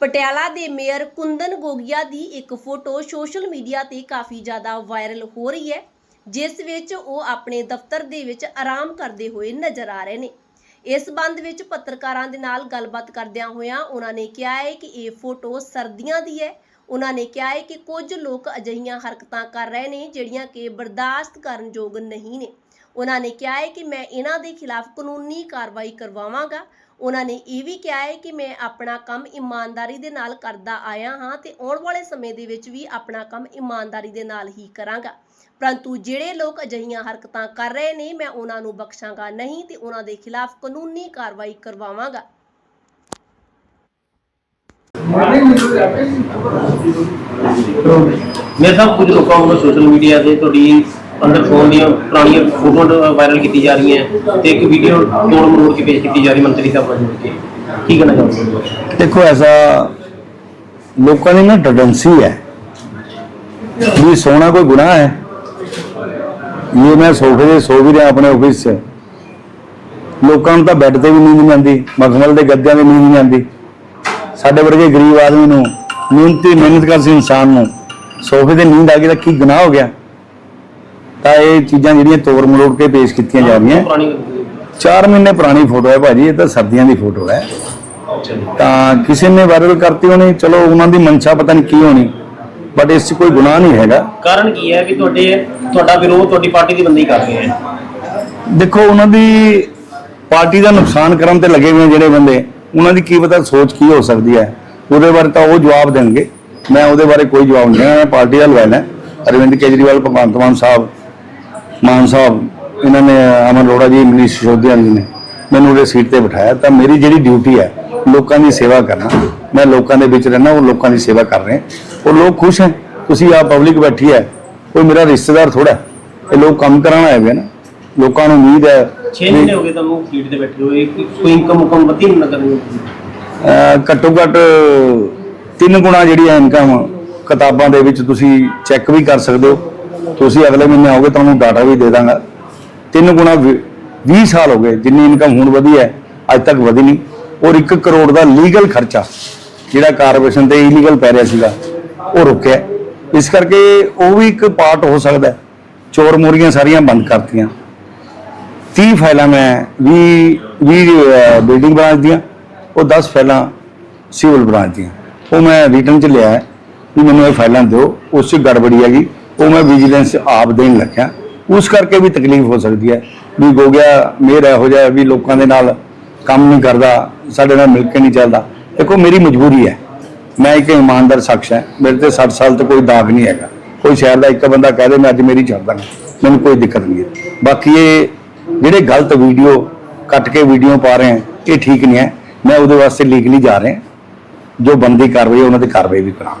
ਪਟਿਆਲਾ ਦੇ ਮੇਅਰ ਕੁੰਦਨ ਗੋਗਿਆ ਦੀ ਇੱਕ photo social media ਤੇ ਕਾਫੀ ਜ਼ਿਆਦਾ ਵਾਇਰਲ ਹੋ ਰਹੀ ਹੈ, ਜਿਸ ਵਿੱਚ ਉਹ ਆਪਣੇ ਦਫ਼ਤਰ ਦੇ ਵਿੱਚ ਆਰਾਮ ਕਰਦੇ ਹੋਏ ਨਜ਼ਰ ਆ ਰਹੇ ਨੇ। ਇਸ ਸੰਬੰਧ ਵਿੱਚ ਪੱਤਰਕਾਰਾਂ ਦੇ ਨਾਲ ਗੱਲਬਾਤ ਕਰਦਿਆਂ ਹੋਇਆਂ ਉਹਨਾਂ ਨੇ ਕਿਹਾ ਹੈ ਕਿ ਇਹ ਫੋਟੋ ਸਰਦੀਆਂ ਦੀ ਹੈ। ਉਹਨਾਂ ਨੇ ਕਿਹਾ ਹੈ ਕਿ ਕੁਝ ਲੋਕ ਅਜਿਹੀਆਂ ਹਰਕਤਾਂ ਕਰ ਰਹੇ ਨੇ ਜਿਹੜੀਆਂ ਕਿ ਬਰਦਾਸ਼ਤ ਕਰਨ ਯੋਗ ਨਹੀਂ ਨੇ। ਉਹਨਾਂ ਨੇ ਕਿਹਾ ਹੈ ਕਿ ਮੈਂ ਇਹਨਾਂ ਦੇ ਖਿਲਾਫ ਕਾਨੂੰਨੀ ਕਾਰਵਾਈ ਕਰਵਾਵਾਂਗਾ। ਉਹਨਾਂ ਨੇ ਇਹ ਵੀ ਕਿਹਾ ਹੈ ਕਿ ਮੈਂ ਆਪਣਾ ਕੰਮ ਇਮਾਨਦਾਰੀ ਦੇ ਨਾਲ ਕਰਦਾ ਆਇਆ ਹਾਂ ਤੇ ਆਉਣ ਵਾਲੇ ਸਮੇਂ ਦੇ ਵਿੱਚ ਵੀ ਆਪਣਾ ਕੰਮ ਇਮਾਨਦਾਰੀ ਦੇ ਨਾਲ ਹੀ ਕਰਾਂਗਾ। ਪਰੰਤੂ ਜਿਹੜੇ ਲੋਕ ਅਜਿਹੀਆਂ ਹਰਕਤਾਂ ਕਰ ਰਹੇ ਨੇ ਮੈਂ ਉਹਨਾਂ ਨੂੰ ਬਖਸ਼ਾਂਗਾ ਨਹੀਂ ਤੇ ਉਹਨਾਂ ਦੇ ਖਿਲਾਫ ਕਾਨੂੰਨੀ ਕਾਰਵਾਈ ਕਰਵਾਵਾਂਗਾ। ਮੇਰੇ ਸਾਹਿਬ ਕੁਝ ਲੋਕਾਂ ਵੱਲੋਂ ਸੋਸ਼ਲ ਮੀਡੀਆ ਤੇ ਤੁਹਾਡੀ ਅੰਦਰ ਫੋਨ ਦੀਆਂ ਪੁਰਾਣੀਆਂ ਫੋਟੋਆਂ ਵਾਇਰਲ ਕੀਤੀ ਜਾ ਰਹੀਆਂ ਤੇ ਇੱਕ ਵੀਡੀਓ ਤੋੜ ਮਰੋੜ ਕੇ ਪੇਸ਼ ਕੀਤੀ ਜਾ ਰਹੀ ਮੰਤਰੀ ਸਾਹਿਬ ਨਾਲ ਕੀ ਕਹਿਣਾ ਚਾਹੁੰਦੇ ਦੇਖੋ ਐਸਾ ਲੋਕਾਂ ਦੀ ਨਾ ਟੈਂਡੈਂਸੀ ਹੈ ਵੀ ਸੋਨਾ ਕੋਈ ਗੁਨਾਹ ਹੈ। ਇਹ ਮੈਂ ਸੋਫੇ ਤੇ ਸੋ ਵੀ ਰਿਹਾ ਆਪਣੇ ਆਫਿਸ 'ਚ, ਲੋਕਾਂ ਨੂੰ ਤਾਂ ਬੈੱਡ ਤੇ ਵੀ ਨੀਂਦ ਨਹੀਂ ਆਉਂਦੀ, ਮਖਮਲ ਦੇ ਗੱਦਿਆਂ ਤੇ ਨੀਂਦ ਨਹੀਂ ਆਉਂਦੀ। ਸਾਡੇ ਵਰਗੇ ਗਰੀਬ ਆਦਮੀ ਨੂੰ ਮਿਹਨਤੀ, ਮਿਹਨਤ ਕਰਸੀ ਇਨਸਾਨ ਨੂੰ ਸੋਫੇ ਤੇ ਨੀਂਦ ਆ ਗਈ ਤਾਂ ਕੀ ਗੁਨਾਹ ਹੋ ਗਿਆ? ਤਾਂ ਇਹ ਚੀਜ਼ਾਂ ਜਿਹੜੀਆਂ ਤੋੜ ਮਰੋੜ ਕੇ ਪੇਸ਼ ਕੀਤੀਆਂ ਜਾ ਰਹੀਆਂ। ਪੁਰਾਣੀ 4 ਮਹੀਨੇ ਪੁਰਾਣੀ ਫੋਟੋ ਹੈ ਭਾਜੀ ਇਹ ਤਾਂ ਸਰਦੀਆਂ ਦੀ ਫੋਟੋ ਹੈ। ਤਾਂ ਕਿਸੇ ਨੇ ਵਾਇਰਲ ਕਰਤੀ ਹੋਣੀ ਚਲੋ ਉਹਨਾਂ ਦੀ ਮਨਸ਼ਾ ਪਤਾ ਨਹੀਂ ਕੀ ਹੋਣੀ ਬਟ ਇਸ 'ਚ ਕੋਈ ਗੁਨਾਹ ਨਹੀਂ ਹੈਗਾ। ਕਾਰਨ ਕੀ ਹੈ ਵੀ ਤੁਹਾਡੇ ਤੁਹਾਡਾ ਵਿਰੋਧ ਤੁਹਾਡੀ ਪਾਰਟੀ ਦੀ ਬੰਦੀ ਕਰ ਰਹੇ ਹੈ? ਦੇਖੋ ਉਹਨਾਂ ਦੀ ਪਾਰਟੀ ਦਾ ਨੁਕਸਾਨ ਕਰਨ ਤੇ ਲੱਗੇ ਹੋਏ ਜਿਹੜੇ ਬੰਦੇ ਉਹਨਾਂ ਦੀ ਕੀ ਪਤਾ ਸੋਚ ਕੀ ਹੋ ਸਕਦੀ ਹੈ। ਉਹਦੇ ਬਾਰੇ ਤਾਂ ਉਹ ਜਵਾਬ ਦੇਣਗੇ। ਮੈਂ ਉਹਦੇ ਬਾਰੇ ਕੋਈ ਜਵਾਬ ਨਹੀਂ ਦੇਣਾ ਮੈਂ ਪਾਰਟੀ ਦਾ ਲਵਾਇਲ ਅਰਵਿੰਦ ਕੇਜਰੀਵਾਲ ਭਗਵੰਤ ਮਾਨ ਸਾਹਿਬ ਮਾਨ ਸਾਹਿਬ ਇਹਨਾਂ ਨੇ ਅਮਨ ਅਰੋੜਾ ਜੀ ਮਨੀਸ਼ ਸਿਸੋਦੀਆ ਜੀ ਨੇ। ਮੈਨੂੰ ਉਹਦੇ ਸੀਟ ਤੇ ਬਿਠਾਇਆ ਤਾਂ ਮੇਰੀ ਜਿਹੜੀ ਡਿਊਟੀ ਹੈ ਲੋਕਾਂ ਦੀ ਸੇਵਾ ਕਰਨਾ ਮੈਂ ਲੋਕਾਂ ਦੇ ਵਿੱਚ ਰਹਿਣਾ ਉਹ ਲੋਕਾਂ ਦੀ ਸੇਵਾ ਕਰ ਰਹੇ ਉਹ ਲੋਕ ਖੁਸ਼ ਹੈ ਤੁਸੀਂ ਆ ਪਬਲਿਕ ਬੈਠੀ ਹੈ ਕੋਈ ਮੇਰਾ ਰਿਸ਼ਤੇਦਾਰ ਥੋੜਾ ਇਹ ਲੋਕ ਕੰਮ ਕਰਾਉਣ ਆਏ ਹੋਏ ਨੇ। ਲੋਕਾਂ ਨੂੰ ਉਮੀਦ ਹੈ 6 ਮਹੀਨੇ ਹੋ ਗਏ ਤੁਹਾਨੂੰ ਸੀਟ ਤੇ ਬੈਠੇ ਹੋਏ ਕੋਈ- ਇਨਕਮ ਉਕਮ ਵਧੀ ਦੀ। ਅਹ ਘੱਟੋ ਘੱਟ ਤਿੰਨ ਗੁਣਾ ਜਿਹੜੀ ਹੈ ਇਨਕਮ ਕਿਤਾਬਾਂ ਦੇ ਵਿੱਚ ਤੁਸੀਂ ਚੈੱਕ ਵੀ ਕਰ ਸਕਦੇ ਹੋ। ਤੁਸੀਂ ਅਗਲੇ ਮਹੀਨੇ ਆਓਗੇ ਤੁਹਾਨੂੰ ਡਾਟਾ ਵੀ ਦੇ ਦਾਂਗਾ। ਤਿੰਨ ਗੁਣਾ 20 ਸਾਲ ਹੋ ਗਏ, ਜਿੰਨੀ ਇਨਕਮ ਹੁਣ ਵਧੀ ਹੈ, ਅੱਜ ਤੱਕ ਵਧੀ ਨਹੀਂ। ਔਰ 1 ਕਰੋੜ ਦਾ ਲੀਗਲ ਖਰਚਾ, ਜਿਹੜਾ ਕਾਰਪੋਰੇਸ਼ਨ ਤੇ ਇਲੀਗਲ ਪੈ ਰਿਹਾ ਸੀਗਾ, ਉਹ ਰੁਕਿਆ ਇਸ ਕਰਕੇ ਉਹ ਵੀ ਇੱਕ ਪਾਰਟ ਹੋ ਸਕਦਾ ਚੋਰ ਮੋਰੀਆਂ ਸਾਰੀਆਂ ਬੰਦ ਕਰਤੀਆਂ। 30 ਫਾਈਲਾਂ ਮੈਂ 20 20 ਬਿਲਡਿੰਗ ਬ੍ਰਾਂਚ ਦੀਆਂ ਉਹ 10 ਫਾਈਲਾਂ ਸਿਵਲ ਬ੍ਰਾਂਚ ਦੀਆਂ ਉਹ ਮੈਂ ਰਿਟਰਨ ਚ ਲਿਆ ਹੈ ਵੀ ਮੈਨੂੰ ਇਹ ਫਾਈਲਾਂ ਦਿਓ। ਉਸ ਚ ਗੜਬੜੀ ਹੈਗੀ। ਉਹ ਮੈਂ ਵਿਜੀਲੈਂਸ ਆਪ ਦੇਣ ਲੱਗਿਆ। ਉਸ ਕਰਕੇ ਵੀ ਤਕਲੀਫ ਹੋ ਸਕਦੀ ਹੈ ਵੀ ਗੋਗਿਆ ਗਿਆ ਇਹੋ ਜਿਹਾ ਵੀ ਲੋਕਾਂ ਦੇ ਨਾਲ ਕੰਮ ਨਹੀਂ ਕਰਦਾ, ਸਾਡੇ ਨਾਲ ਮਿਲ ਕੇ ਨਹੀਂ ਚੱਲਦਾ। ਦੇਖੋ, ਮੇਰੀ ਮਜਬੂਰੀ ਹੈ। ਮੈਂ ਇੱਕ ਇਮਾਨਦਾਰ ਸ਼ਖਸ ਹਾਂ। ਮੇਰੇ ਤੇ 60 ਸਾਲ ਤੋਂ ਕੋਈ ਦਾਗ ਨਹੀਂ ਹੈਗਾ। ਕੋਈ ਸ਼ਹਿਰ ਦਾ ਇੱਕ ਬੰਦਾ ਕਹਿ ਦੇ, ਮੈਂ ਅੱਜ ਮੇਰੀ ਛੱਡ ਦਾਂਗਾ। ਮੈਨੂੰ ਕੋਈ ਦਿੱਕਤ ਨਹੀਂ ਹੈ। ਬਾਕੀ ਇਹ ਜਿਹੜੇ ਗਲਤ ਵੀਡੀਓ, ਕੱਟ ਕੇ ਵੀਡੀਓ ਪਾ ਰਹੇ ਹੈ, ਇਹ ਠੀਕ ਨਹੀਂ ਹੈ। ਮੈਂ ਉਹਦੇ ਵਾਸਤੇ ਲੀਗਲੀ ਜਾ ਰਿਹਾ। ਜੋ ਬੰਦੀ ਕਾਰਵਾਈ ਉਹਨਾਂ ਤੇ ਕਾਰਵਾਈ ਵੀ ਕਰਾਂ